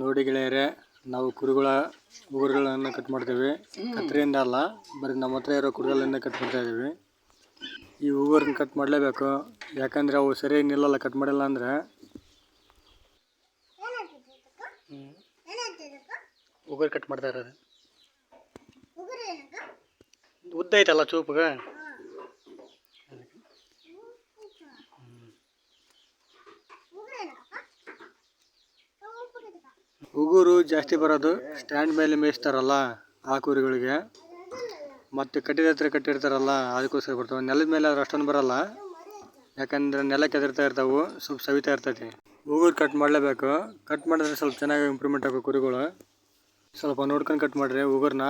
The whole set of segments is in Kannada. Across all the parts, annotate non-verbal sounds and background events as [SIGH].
ನೋಡಿ ಗೆಳೆಯರೆ, ನಾವು ಕುರಿಗಳ ಉಗುರುಗಳನ್ನು ಕಟ್ ಮಾಡ್ತೀವಿ. ಕತ್ತರಿಯಿಂದ ಅಲ್ಲ, ಬರೀ ನಮ್ಮ ಹತ್ರ ಇರೋ ಕುರಿಗಳಿಂದ ಕಟ್ ಮಾಡ್ತಾ ಇದೀವಿ ಈ ಉಗುರನ್ನ ಕಟ್ ಮಾಡಲೇಬೇಕು. ಯಾಕಂದರೆ ಅವು ಸರಿಯಾಗಿ ನಿಲ್ಲಲ್ಲ ಕಟ್ ಮಾಡಿಲ್ಲ ಅಂದರೆ. ಉಗುರು ಕಟ್ ಮಾಡ್ತಾ ಇರೋದು. ಉದ್ದ ಐತಲ್ಲ ಚೂಪಿಗೆ? ಉಗುರು ಜಾಸ್ತಿ ಬರೋದು ಸ್ಟ್ಯಾಂಡ್ ಮೇಲೆ ಮೇಯಿಸ್ತಾರಲ್ಲ ಆ ಕುರಿಗಳಿಗೆ. ಮತ್ತು ಕಟ್ಟಿದ ಹತ್ರ ಕಟ್ಟಿರ್ತಾರಲ್ಲ ಅದಕ್ಕೋಸ್ಕರ ಬರ್ತವೆ ನೆಲದ ಮೇಲೆ ಆದ್ರೆ ಅಷ್ಟೊಂದು ಬರಲ್ಲ. ಯಾಕಂದ್ರೆ ನೆಲ ಕೆದರ್ತಾ ಇರ್ತಾವೆ ಸ್ವಲ್ಪ ಸವಿತಾ ಇರ್ತೈತಿ. ಉಗುರು ಕಟ್ ಮಾಡಲೇಬೇಕು. ಕಟ್ ಮಾಡಿದ್ರೆ ಸ್ವಲ್ಪ ಚೆನ್ನಾಗಿ ಇಂಪ್ರೂವ್ಮೆಂಟ್ ಆಗೋ ಕುರಿಗಳು. ಸ್ವಲ್ಪ ನೋಡ್ಕೊಂಡು ಕಟ್ ಮಾಡಿರಿ ಉಗುರನ್ನ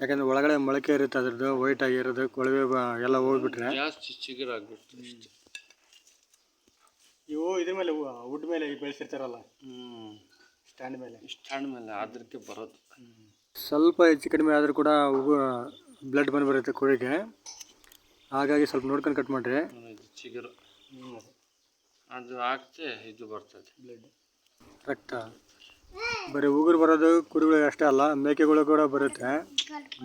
ಯಾಕಂದ್ರೆ ಒಳಗಡೆ ಮೊಳಕೆ ಇರುತ್ತೆ ಅದ್ರದ್ದು ವೈಟ್ ಆಗಿರೋದು ಕೊಳವೆ ಬ- ಎಲ್ಲ ಹೋಗ್ಬಿಟ್ರೆ. ಇವು ಇದ್ರ ಮೇಲೆ ವುಡ್ ಮೇಲೆ ಬೆಳೆಸಿರ್ತಾರಲ್ಲ. ಹ್ಞೂ ಸ್ಟ್ಯಾಂಡ್ ಮೇಲೆ. ಸ್ಟ್ಯಾಂಡ್ ಮೇಲೆ ಅದಕ್ಕೆ ಬರೋದು. ಸ್ವಲ್ಪ ಹೆಚ್ಚು ಕಡಿಮೆ ಆದರೂ ಕೂಡ ಬ್ಲಡ್ ಬ್ಲಡ್ ಬಂದುಬರುತ್ತೆ ಕೋಳಿಗೆ. ಹಾಗಾಗಿ ಸ್ವಲ್ಪ ನೋಡ್ಕೊಂಡು ಕಟ್ ಮಾಡಿರಿ. ಚಿಗುರು. ಅದು ಹಾಕ್ತೆ ಇದು ಬರ್ತದೆ. ಬ್ಲಡ್ ರಕ್ತ ಬರೀ ಉಗುರು ಬರೋದು ಕುರಿಗಳಿಗೆ ಅಷ್ಟೇ ಅಲ್ಲ ಮೇಕೆಗಳು ಕೂಡ ಬರುತ್ತೆ.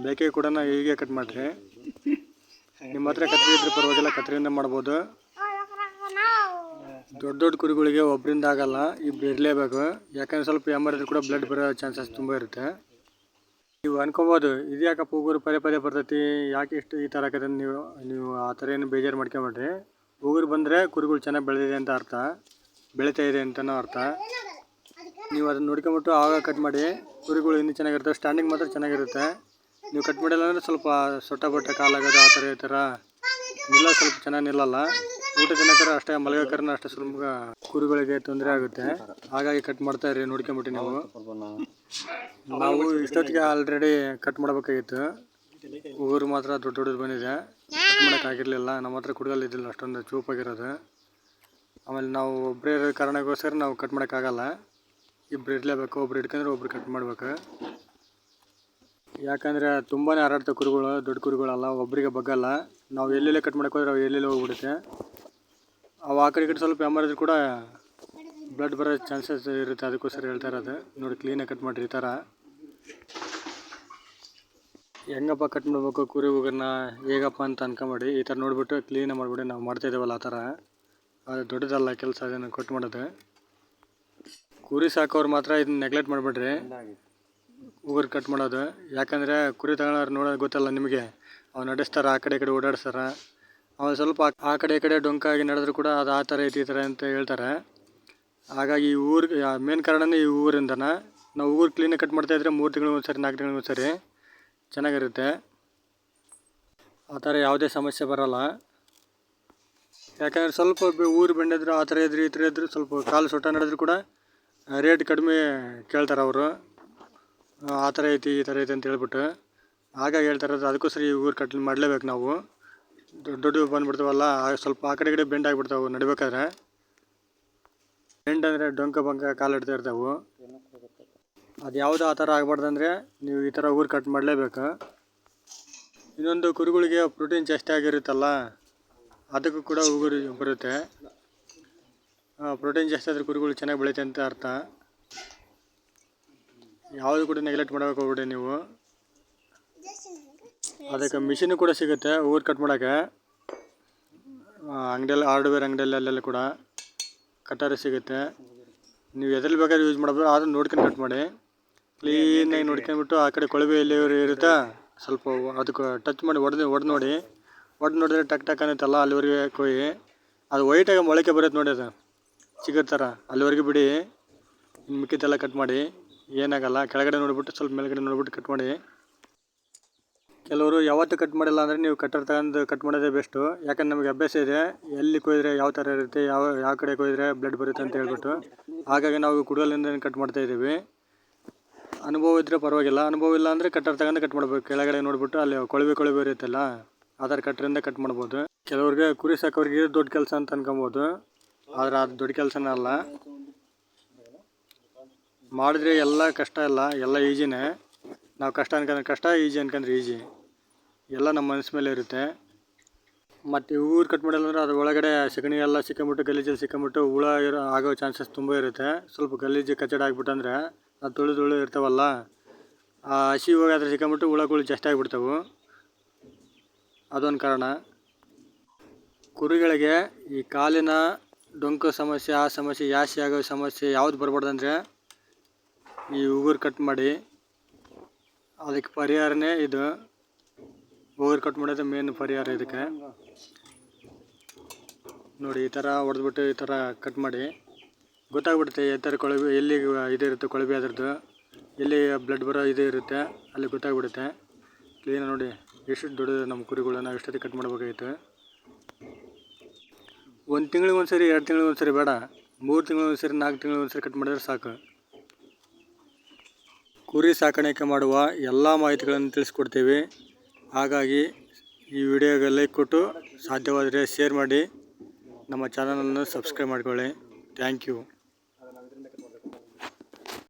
ಮೇಕೆ ಕೂಡ ಹೀಗೆ ಕಟ್ ಮಾಡಿರಿ. [LAUGHS] ನಿಮ್ಮ ಹತ್ರ ಕತ್ರಿ ಇದ್ರೆ ಪರವಾಗಿಲ್ಲ ಕತ್ರಿಯಿಂದ ಮಾಡ್ಬೋದು. ದೊಡ್ಡ ದೊಡ್ಡ ಕುರಿಗಳಿಗೆ ಒಬ್ಬರಿಂದ ಆಗಲ್ಲ, ಇಬ್ರು ಇರಲೇಬೇಕು. ಯಾಕಂದ್ರೆ ಸ್ವಲ್ಪ ಎಮರ್ಜೆನ್ಸಿ ಕೂಡ ಬ್ಲಡ್ ಬರೋ ಚಾನ್ಸಸ್ ತುಂಬ ಇರುತ್ತೆ. ನೀವು ಅನ್ಕೊಬೋದು, ಇದು ಯಾಕಪ್ಪ ಉಗುರು ಪದೇ ಪದೇ ಬರ್ತೈತಿ? ಯಾಕೆ ಇಷ್ಟು ಈ ಥರ ಅಂತ ನೀವು ನೀವು ಆ ಥರ ಏನು ಬೇಜಾರು ಮಾಡ್ಕೊಂಬೇಡ್ರಿ. ಉಗುರು ಬಂದರೆ ಕುರಿಗಳು ಚೆನ್ನಾಗಿ ಬೆಳೆದಿದೆ ಅಂತ ಅರ್ಥ. ಬೆಳೀತಾ ಇದೆ ಅಂತಲೂ ಅರ್ಥ. ನೀವು ಅದನ್ನು ನೋಡ್ಕೊಂಬಿಟ್ಟು ಆಗ ಕಟ್ ಮಾಡಿ, ಕುರಿಗಳು ಇನ್ನೂ ಚೆನ್ನಾಗಿರ್ತವೆ ಸ್ಟ್ಯಾಂಡಿಂಗ್ ಮಾತ್ರ ಚೆನ್ನಾಗಿರುತ್ತೆ. ನೀವು ಕಟ್ ಮಾಡಿಲ್ಲ ಅಂದರೆ ಸ್ವಲ್ಪ ಸೊಟ್ಟ ಬೊಟ್ಟ ಕಾಲಾಗೋದು ಆ ಥರ ಈ ಥರ. ನಿಲ್ಲ ಸ್ವಲ್ಪ ಚೆನ್ನಾಗಿ ನಿಲ್ಲಲ್ಲ. ಊಟ ತಿನ್ನಕರ ಅಷ್ಟೇ ಮಲಗಕರ ಅಷ್ಟೇ ಸ್ವಲ್ಪ ಕುರಿಗಳಿಗೆ ತೊಂದರೆ ಆಗುತ್ತೆ. ಹಾಗಾಗಿ ಕಟ್ ಮಾಡ್ತಾ ಇರಿ ನೋಡ್ಕೊಂಬಿಟ್ಟು ನೀವು. ನಾವು ಇಷ್ಟೊತ್ತಿಗೆ ಆಲ್ರೆಡಿ ಕಟ್ ಮಾಡಬೇಕಾಗಿತ್ತು. ಊರು ಮಾತ್ರ ದೊಡ್ಡ ದೊಡ್ಡದು ಬಂದಿದೆ. ಕಟ್ ಮಾಡೋಕ್ಕಾಗಿರಲಿಲ್ಲ. ನಮ್ಮ ಹತ್ರ ಕುಡುಗಲ್ ಇದ್ದಿಲ್ಲ, ಅಷ್ಟೊಂದು ಚೂಪಾಗಿರೋದು ಆಮೇಲೆ ನಾವು ಒಬ್ಬರೇ ಇರೋ ಕಾರಣಕ್ಕೋಸ್ಕರ ನಾವು ಕಟ್ ಮಾಡೋಕ್ಕಾಗಲ್ಲ. ಇಬ್ರು ಇರಲೇಬೇಕು, ಒಬ್ರು ಇಟ್ಕೊಂಡ್ರೆ ಒಬ್ರು ಕಟ್ ಮಾಡ್ಬೇಕು. ಯಾಕಂದರೆ ತುಂಬಾ ಹಾರಾಡ್ತವೆ ಕುರುಗಳು, ದೊಡ್ಡ ಕುರುಗಳಲ್ಲ ಒಬ್ಬರಿಗೆ ಬಗ್ಗಲ್ಲ. ನಾವು ಎಲ್ಲೆಲ್ಲೇ ಕಟ್ ಮಾಡೋಕ್ಕೋದ್ರೆ ಅವು ಎಲ್ಲೆಲ್ಲೇ ಹೋಗ್ಬಿಡುತ್ತೆ? ಅವು ಆ ಕಡೆ ಈ ಕಡೆ ಸ್ವಲ್ಪ ಎಮ್ಮರಿದ್ರು ಕೂಡ ಬ್ಲಡ್ ಬರೋ ಚಾನ್ಸಸ್ ಇರುತ್ತೆ, ಅದಕ್ಕೋಸ್ಕರ ಹೇಳ್ತಾ ಇರೋದು. ನೋಡಿ ಕ್ಲೀನಾಗಿ ಕಟ್ ಮಾಡಿರಿ ಈ ಥರ. ಹೆಂಗಪ್ಪ ಕಟ್ ಮಾಡಬೇಕು, ಕುರಿ ಹೋಗನ್ನ ಹೇಗಪ್ಪ ಅಂತ ಅನ್ಕೊಂಬಿಡಿ. ಈ ಥರ ನೋಡಿಬಿಟ್ಟು ಕ್ಲೀನಾಗಿ ಮಾಡಿಬಿಡಿ. ನಾವು ಮಾಡ್ತಾ ಇದ್ದೀವಲ್ಲ ಆ ಥರ. ಅದು ದೊಡ್ಡದಲ್ಲ, ಕೆಲಸ ಅದನ್ನು ಕಟ್ ಮಾಡೋದು. ಕುರಿ ಸಾಕೋರು ಮಾತ್ರ ಇದನ್ನ ನೆಗ್ಲೆಕ್ಟ್ ಮಾಡಿಬಿಡ್ರಿ. ಉಗುರು ಕಟ್ ಮಾಡೋದು. ಯಾಕಂದರೆ ಕುರಿ ತಗೊಳ್ಳೋರು ನೋಡೋದು ಗೊತ್ತಲ್ಲ ನಿಮಗೆ. ಅವ್ನು ನಡೆಸ್ತಾರೆ, ಆ ಕಡೆ ಈ ಕಡೆ ಓಡಾಡಿಸ್ತಾರೆ. ಅವನು ಸ್ವಲ್ಪ ಆ- ಕಡೆ ಈ ಕಡೆ ಡೊಂಕಾಗಿ ನಡೆದ್ರು ಕೂಡ ಅದು ಆ ಥರ ಐತಿ ಈ ಥರ ಅಂತ ಹೇಳ್ತಾರೆ. ಹಾಗಾಗಿ ಈ ಊರಿಗೆ ಮೇನ್ ಕಾರಣನೇ ಈ ಊರಿಂದನ. ನಾವು ಊರು ಕ್ಲೀನಾಗಿ ಕಟ್ ಮಾಡ್ತಾ ಇದ್ರೆ ಮೂರು ತಿಂಗಳು ಒಂದ್ಸರಿ, ನಾಲ್ಕು ತಿಂಗಳು ಒಂದ್ಸರಿ ಚೆನ್ನಾಗಿರುತ್ತೆ. ಆ ಥರ ಯಾವುದೇ ಸಮಸ್ಯೆ ಬರೋಲ್ಲ. ಯಾಕಂದರೆ ಸ್ವಲ್ಪ ಊರು ಬೆಂಡಿದ್ರು ಆ ಥರ ಇದ್ರು ಈ ಥರ ಇದ್ರು ಸ್ವಲ್ಪ ಕಾಲು ಸೊಟ್ಟ ನಡೆದ್ರು ಕೂಡ ರೇಟ್ ಕಡಿಮೆ ಕೇಳ್ತಾರೆ ಅವರು. ಆ ಥರ ಐತಿ, ಈ ಥರ ಐತಿ ಅಂತ ಹೇಳ್ಬಿಟ್ಟು. ಹಾಗಾಗಿ ಹೇಳ್ತಾರೆ ಅದಕ್ಕೋಸ್ಕರ ಈ ಊರು ಕಟ್ ಮಾಡಲೇಬೇಕು ನಾವು. ದೊಡ್ಡ ದೊಡ್ಡ ಬಂದ್ಬಿಡ್ತಾವಲ್ಲ ಸ್ವಲ್ಪ ಆ ಕಡೆ ಕಡೆ ಬೆಂಡ್ ಆಗಿಬಿಡ್ತಾವೆ ನಡಿಬೇಕಾದ್ರೆ. ಬೆಂಡ್ ಅಂದರೆ ಡೊಂಕ ಬಂಕ ಕಾಲಿಡ್ತಾ ಇರ್ತಾವೆ. ಅದು ಯಾವುದು ಆ ಥರ ಆಗ್ಬಾರ್ದಂದ್ರೆ ನೀವು ಈ ಥರ ಊರು ಕಟ್ ಮಾಡಲೇಬೇಕು. ಇನ್ನೊಂದು ಕುರಿಗಳಿಗೆ ಪ್ರೋಟೀನ್ ಜಾಸ್ತಿ ಆಗಿರುತ್ತಲ್ಲ, ಅದಕ್ಕೂ ಕೂಡ ಉಗುರು ಬರುತ್ತೆ. ಪ್ರೋಟೀನ್ ಜಾಸ್ತಿ ಆದರೆ ಕುರಿಗಳು ಚೆನ್ನಾಗಿ ಬೆಳೀತೆ ಅಂತ ಅರ್ಥ. ಯಾವುದು ಕೂಡ ನೆಗ್ಲೆಕ್ಟ್ ಮಾಡ್ಬೇಕು ಹೋಗ್ಬಿಡಿ ನೀವು. ಅದಕ್ಕೆ ಮಿಷಿನ್ ಕೂಡ ಸಿಗುತ್ತೆ, ಊರು ಕಟ್ ಮಾಡೋಕ್ಕೆ. ಅಂಗಡಿಯಲ್ಲಿ ಹಾರ್ಡ್ವೇರ್ ಅಂಗಡಿಯಲ್ಲಿ ಅಲ್ಲೆಲ್ಲ ಕೂಡ ಕಟ್ಟಾರ ಸಿಗುತ್ತೆ. ನೀವು ಎದ್ರಲ್ಲಿ ಬೇಕಾದ್ರೆ ಯೂಸ್ ಮಾಡ್ಬೋದು, ಆದ್ರೆ ನೋಡ್ಕೊಂಡು ಕಟ್ ಮಾಡಿ. ಕ್ಲೀನಾಗಿ ನೋಡ್ಕೊಂಡ್ಬಿಟ್ಟು ಆ ಕಡೆ ಕೊಳವೆ ಎಲ್ಲಿ ಇರುತ್ತಾ, ಸ್ವಲ್ಪ ಅದಕ್ಕೆ ಟಚ್ ಮಾಡಿ ಒಡೆದು ಒಡೆದು ನೋಡಿ. ಒಡೆದು ನೋಡಿದ್ರೆ ಟಕ್ ಟಕ್ ಅನ್ನುತ್ತಲ್ಲ ಅಲ್ಲಿವರೆಗೆ ಕೊಯ್ಯಿ. ಅದು ವೈಟಾಗಿ ಮೊಳಕೆ ಬರುತ್ತೆ ನೋಡಿ ಅದು. ಸಿಗುತ್ತಾರ ಥರ, ಅಲ್ಲಿವರೆಗೆ ಬಿಡಿ. ಮಿಕ್ಕಿದ್ದೆಲ್ಲ ಕಟ್ ಮಾಡಿ. ಏನಾಗಲ್ಲ, ಕೆಳಗಡೆ ನೋಡಿಬಿಟ್ಟು, ಸ್ವಲ್ಪ ಮೇಲ್ಗಡೆ ನೋಡಿಬಿಟ್ಟು ಕಟ್ ಮಾಡಿ. ಕೆಲವರು ಯಾವತ್ತೂ ಕಟ್ ಮಾಡಿಲ್ಲ ಅಂದರೆ ನೀವು ಕಟ್ಟರ್ ತಗೊಂಡು ಕಟ್ ಮಾಡೋದೇ ಬೆಸ್ಟು. ಯಾಕಂದ್ರೆ ನಮಗೆ ಅಭ್ಯಾಸ ಇದೆ, ಎಲ್ಲಿ ಕೊಯ್ದ್ರೆ ಯಾವ ಥರ ಇರುತ್ತೆ, ಯಾವ ಯಾವ ಕಡೆ ಕೊಯ್ದ್ರೆ ಬ್ಲಡ್ ಬರುತ್ತೆ ಅಂತ ಹೇಳ್ಬಿಟ್ಟು. ಹಾಗಾಗಿ ನಾವು ಕುಡಲಿಂದ ಕಟ್ ಮಾಡ್ತಾ ಇದ್ದೀವಿ. ಅನುಭವ ಇದ್ದರೆ ಪರವಾಗಿಲ್ಲ. ಅನುಭವ ಇಲ್ಲ ಅಂದರೆ ಕಟ್ಟರ್ ತಗೊಂಡು ಕಟ್ ಮಾಡ್ಬೇಕು. ಕೆಳಗಡೆ ನೋಡಿಬಿಟ್ಟು ಅಲ್ಲಿ ಕೊಳವೆ ಕೊಳವೆ ಇರುತ್ತಲ್ಲ ಆ ಥರ ಕಟ್ಟರಿಂದ ಕಟ್ ಮಾಡ್ಬೋದು. ಕೆಲವ್ರಿಗೆ ಕುರಿ ಸಾಕೋರಿಗೆ ದೊಡ್ಡ ಕೆಲಸ ಅಂತ ಅನ್ಕೊಬೋದು. ಆದರೆ ಅದು ದೊಡ್ಡ ಕೆಲಸನೇ ಅಲ್ಲ. ಮಾಡಿದ್ರೆ ಎಲ್ಲ ಕಷ್ಟ ಇಲ್ಲ ಎಲ್ಲ ಈಜಿನೇ. ನಾವು ಕಷ್ಟ ಅನ್ಕೊಂಡ್ರೆ ಕಷ್ಟ ಈಜಿ ಅನ್ಕೊಂಡ್ರೆ ಈಜಿ. ಎಲ್ಲ ನಮ್ಮ ಮನಸ್ಸು ಮೇಲೆ ಇರುತ್ತೆ. ಮತ್ತು ಊರು ಕಟ್ ಮಾಡಿಲ್ಲ ಅಂದರೆ ಅದ್ರ ಒಳಗಡೆ ಸಗಣಿ ಎಲ್ಲ ಸಿಕ್ಕೊಂಬಿಟ್ಟು, ಗಲೀಜಲ್ಲಿ ಸಿಕ್ಕೊಂಬಿಟ್ಟು ಹುಳ ಇರೋ ಆಗೋ ಚಾನ್ಸಸ್ ತುಂಬ ಇರುತ್ತೆ. ಸ್ವಲ್ಪ ಗಲೀಜು ಕಚ್ಚಡ ಆಗಿಬಿಟ್ಟಂದ್ರೆ ಅದು ತುಳು ತುಳು ಇರ್ತಾವಲ್ಲ, ಆ ಹಸಿ ಹೋಗಿ ಅದ್ರ ಸಿಕ್ಕೊಂಬಿಟ್ಟು ಹುಳಗಳು ಜಾಸ್ತಿ ಆಗಿಬಿಡ್ತಾವೆ. ಅದೊಂದು ಕಾರಣ. ಕುರಿಗಳಿಗೆ ಈ ಕಾಲಿನ ಡೊಂಕು ಸಮಸ್ಯೆ, ಆ ಸಮಸ್ಯೆ, ಯಾಸಿ ಆಗೋ ಸಮಸ್ಯೆ ಯಾವ್ದು ಬರ್ಬಾರ್ದಂದ್ರೆ ಈ ಉಗುರು ಕಟ್ ಮಾಡಿ, ಅದಕ್ಕೆ ಪರಿಹಾರನೇ ಇದು. ಉಗುರು ಕಟ್ ಮಾಡೋದು ಮೇನ್ ಪರಿಹಾರ ಇದಕ್ಕೆ. ನೋಡಿ, ಈ ಥರ ಹೊಡೆದ್ಬಿಟ್ಟು ಈ ಥರ ಕಟ್ ಮಾಡಿ. ಗೊತ್ತಾಗ್ಬಿಡುತ್ತೆ ಈ ಥರ ಕೊಳವೆ, ಎಲ್ಲಿ ಇದಿರುತ್ತೆ ಕೊಳವೆ ಅದರದ್ದು. ಎಲ್ಲಿ ಬ್ಲಡ್ ಬರೋ ಇದು ಇರುತ್ತೆ, ಅಲ್ಲಿ ಗೊತ್ತಾಗ್ಬಿಡುತ್ತೆ. ಕ್ಲೀನ್ ನೋಡಿ, ಎಷ್ಟು ದೊಡ್ಡದು ನಮ್ಮ ಕುರಿಗಳು, ನಾವು ಎಷ್ಟೊತ್ತಿಗೆ ಕಟ್ ಮಾಡಬೇಕಾಗಿತ್ತು. ಒಂದು ತಿಂಗಳಿಗೆ ಒಂದು ಸರಿ ಎರಡು ತಿಂಗಳಿಗೆ ಒಂದು ಸರಿ ಬೇಡ. ಮೂರು ತಿಂಗಳಿಗೆ ಒಂದು ಸರಿ ನಾಲ್ಕು ತಿಂಗಳಿಗೆ ಒಂದು ಸರಿ ಕಟ್ ಮಾಡಿದ್ರೆ ಸಾಕು. ಕುರಿ ಸಾಕಾಣಿಕೆ ಮಾಡುವ ಎಲ್ಲ ಮಾಹಿತಿಗಳನ್ನು ತಿಳಿಸ್ಕೊಡ್ತೀವಿ. ಹಾಗಾಗಿ ಈ ವಿಡಿಯೋಗೆ ಲೈಕ್ ಕೊಟ್ಟು ಸಾಧ್ಯವಾದರೆ ಶೇರ್ ಮಾಡಿ. ನಮ್ಮ ಚಾನಲನ್ನು ಸಬ್ಸ್ಕ್ರೈಬ್ ಮಾಡ್ಕೊಳ್ಳಿ. Thank you.